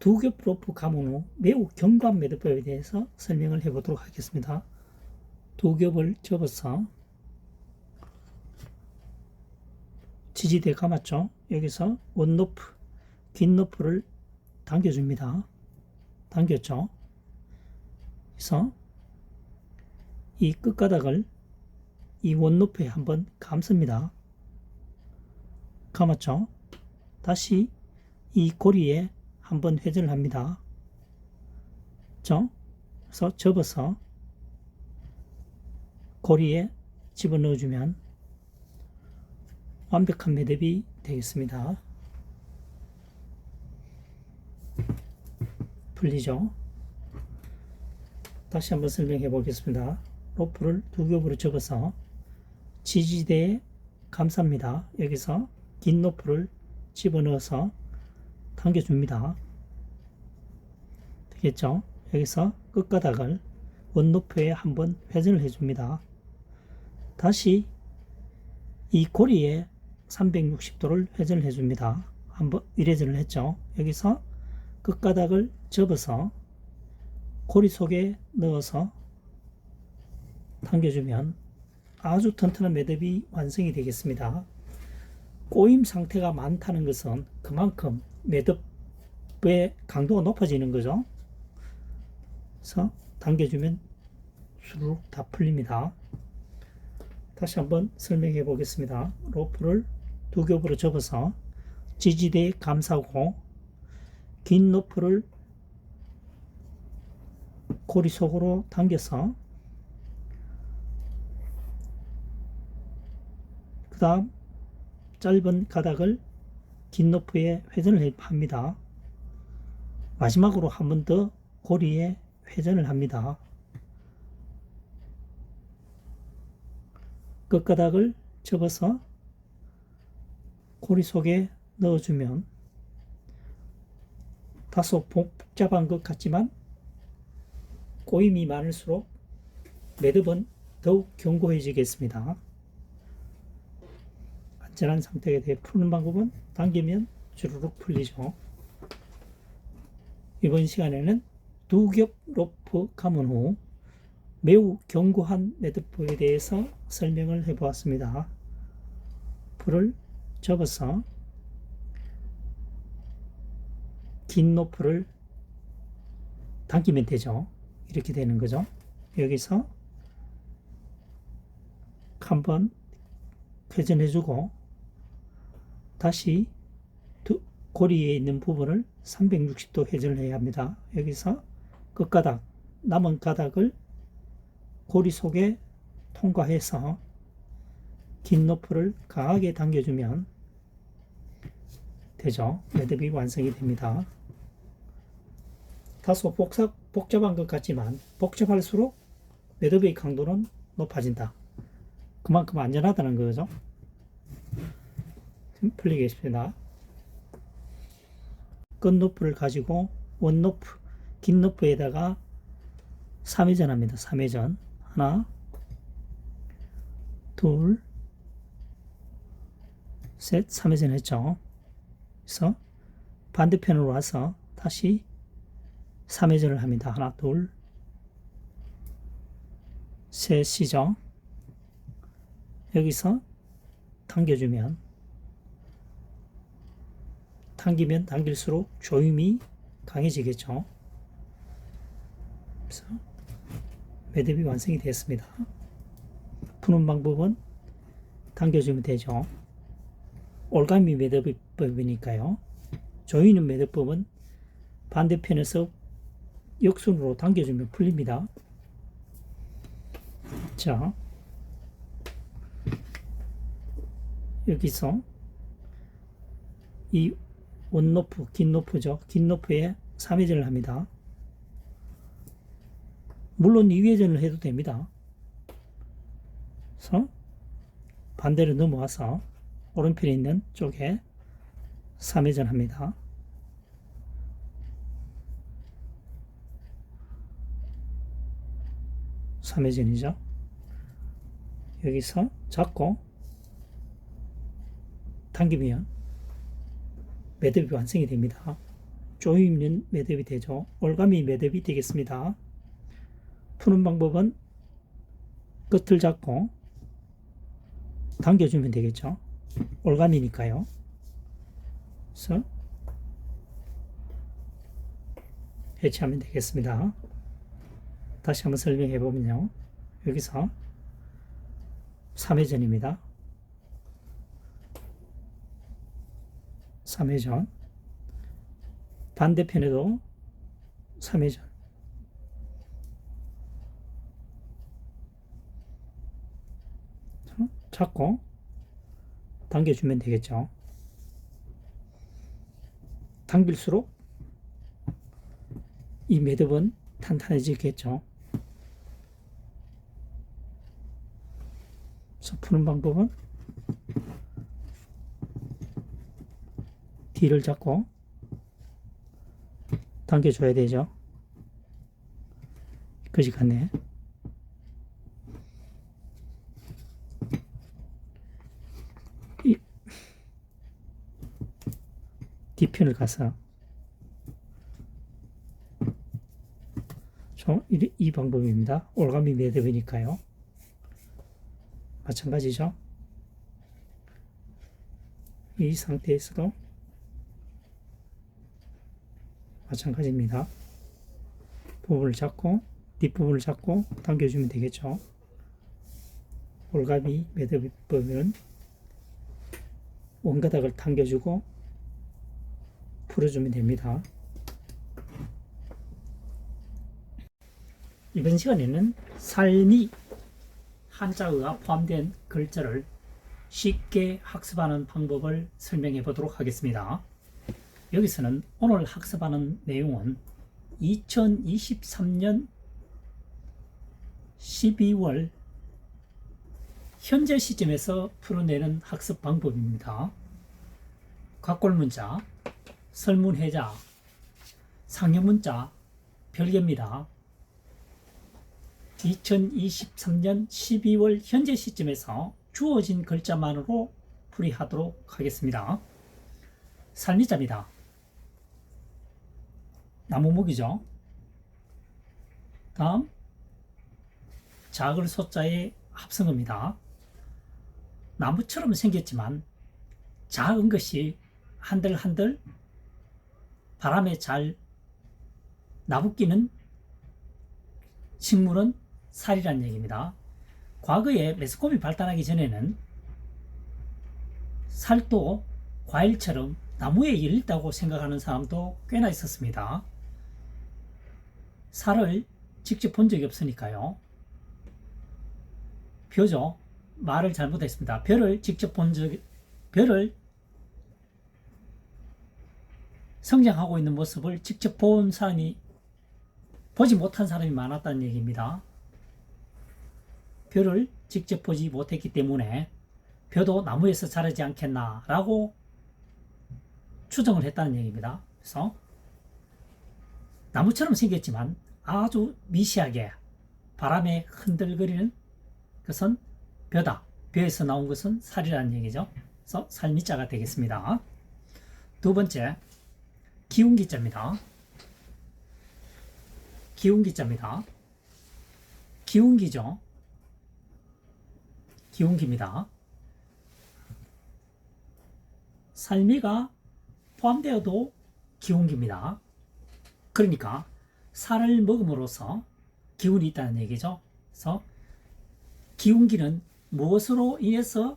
두겹 로프 감은 후 매우 견고한 매듭법에 대해서 설명을 해보도록 하겠습니다. 두 겹을 접어서 지지대 감았죠. 여기서 원로프, 긴 로프를 당겨줍니다. 당겼죠. 그래서 이 끝가닥을 이 원로프에 한번 감습니다. 감았죠. 다시 이 고리에 한번 회전을 합니다. 죠? 그래서 접어서 고리에 집어넣어 주면 완벽한 매듭이 되겠습니다. 풀리죠? 다시 한번 설명해 보겠습니다. 로프를 두 겹으로 접어서 지지대에 감쌉니다. 여기서 긴 로프를 집어넣어서 당겨줍니다. 되겠죠? 여기서 끝가닥을 원로프에 한번 회전을 해줍니다. 다시 이 고리에 360도를 회전을 해줍니다. 한번 위회전을 했죠. 여기서 끝가닥을 접어서 고리 속에 넣어서 당겨주면 아주 튼튼한 매듭이 완성이 되겠습니다. 꼬임 상태가 많다는 것은 그만큼 매듭의 강도가 높아지는 거죠. 그래서 당겨주면 수룩 다 풀립니다. 다시 한번 설명해 보겠습니다. 로프를 두 겹으로 접어서 지지대에 감싸고 긴 로프를 고리 속으로 당겨서 그 다음 짧은 가닥을 긴 로프에 회전을 합니다. 마지막으로 한 번 더 고리에 회전을 합니다. 끝가닥을 접어서 고리 속에 넣어주면 다소 복잡한 것 같지만 꼬임이 많을수록 매듭은 더욱 견고해지겠습니다. 안전한 상태에 대해 푸는 방법은 당기면 주르륵 풀리죠. 이번 시간에는 두 겹 로프 감은 후 매우 견고한 매듭부에 대해서 설명을 해보았습니다. 풀을 접어서 긴 로프를 당기면 되죠. 이렇게 되는 거죠. 여기서 한번 회전해주고 다시 두, 고리에 있는 부분을 360도 회전을 해야 합니다. 여기서 끝가닥, 남은 가닥을 고리 속에 통과해서 긴 로프를 강하게 당겨주면 되죠. 매듭이 완성이 됩니다. 다소 복잡, 복잡한 것 같지만 복잡할수록 매듭의 강도는 높아진다. 그만큼 안전하다는 거죠. 풀리겠습니다. 끝 노프를 가지고 원 노프, 긴 노프에다가 3회전 합니다. 3회전. 하나, 둘, 셋, 3회전 했죠. 그래서 반대편으로 와서 다시 3회전을 합니다. 하나, 둘, 셋이죠. 여기서 당겨주면 당기면 당길수록 조임이 강해지겠죠. 그래서 매듭이 완성이 됐습니다. 푸는 방법은 당겨주면 되죠. 올가미 매듭법이니까요. 조이는 매듭법은 반대편에서 역순으로 당겨주면 풀립니다. 자, 여기서 이 원로프, 긴 로프죠. 긴 로프에 3회전을 합니다. 물론 2회전을 해도 됩니다. 그래서 반대로 넘어와서 오른편에 있는 쪽에 3회전 합니다. 삼회전이죠. 여기서 잡고 당기면 매듭이 완성이 됩니다. 조이는 매듭이 되죠. 올가미 매듭이 되겠습니다. 푸는 방법은 끝을 잡고 당겨주면 되겠죠. 올가미니까요. 그래서 해체하면 되겠습니다. 다시 한번 설명해 보면요. 여기서 3회전입니다. 3회전. 반대편에도 3회전. 잡고 당겨주면 되겠죠. 당길수록 이 매듭은 탄탄해지겠죠. 그래서 푸는 방법은 뒤를 잡고 당겨줘야 되죠. 그지 같네. 이 뒤편을 가서 저, 이, 이 방법입니다. 올가미 매듭이니까요. 마찬가지죠. 이 상태에서도 마찬가지입니다. 부분을 잡고 뒷부분을 잡고 당겨주면 되겠죠. 올가미 매듭법은 원가닥을 당겨주고 풀어주면 됩니다. 이번 시간에는 삶이 한자어가 포함된 글자를 쉽게 학습하는 방법을 설명해 보도록 하겠습니다. 여기서는 오늘 학습하는 내용은 2023년 12월 현재 시점에서 풀어내는 학습 방법입니다. 곽골문자, 설문해자, 상형문자 별개입니다. 2023년 12월 현재 시점에서 주어진 글자만으로 풀이하도록 하겠습니다. 살미자입니다. 나무목이죠. 다음 작을 소자의 합성어입니다. 나무처럼 생겼지만 작은 것이 한들한들 바람에 잘 나붙기는 식물은 살이라는 얘기입니다. 과거에 메스코미 발달하기 전에는 살도 과일처럼 나무에 열렸다고 생각하는 사람도 꽤나 있었습니다. 살을 직접 본 적이 없으니까요. 벼죠. 말을 잘못했습니다. 벼를 직접 본 적, 벼를 성장하고 있는 모습을 직접 본 사람이 보지 못한 사람이 많았다는 얘기입니다. 벼를 직접 보지 못했기 때문에 벼도 나무에서 자라지 않겠나라고 추정을 했다는 얘기입니다. 그래서 나무처럼 생겼지만 아주 미시하게 바람에 흔들거리는 것은 벼다. 벼에서 나온 것은 살이라는 얘기죠. 그래서 살미자가 되겠습니다. 두 번째, 기운기자입니다. 기운기자입니다. 기운기죠. 기운기입니다. 살미가 포함되어도 기운기입니다. 그러니까 살을 먹음으로써 기운이 있다는 얘기죠. 그래서 기운기는 무엇으로 인해서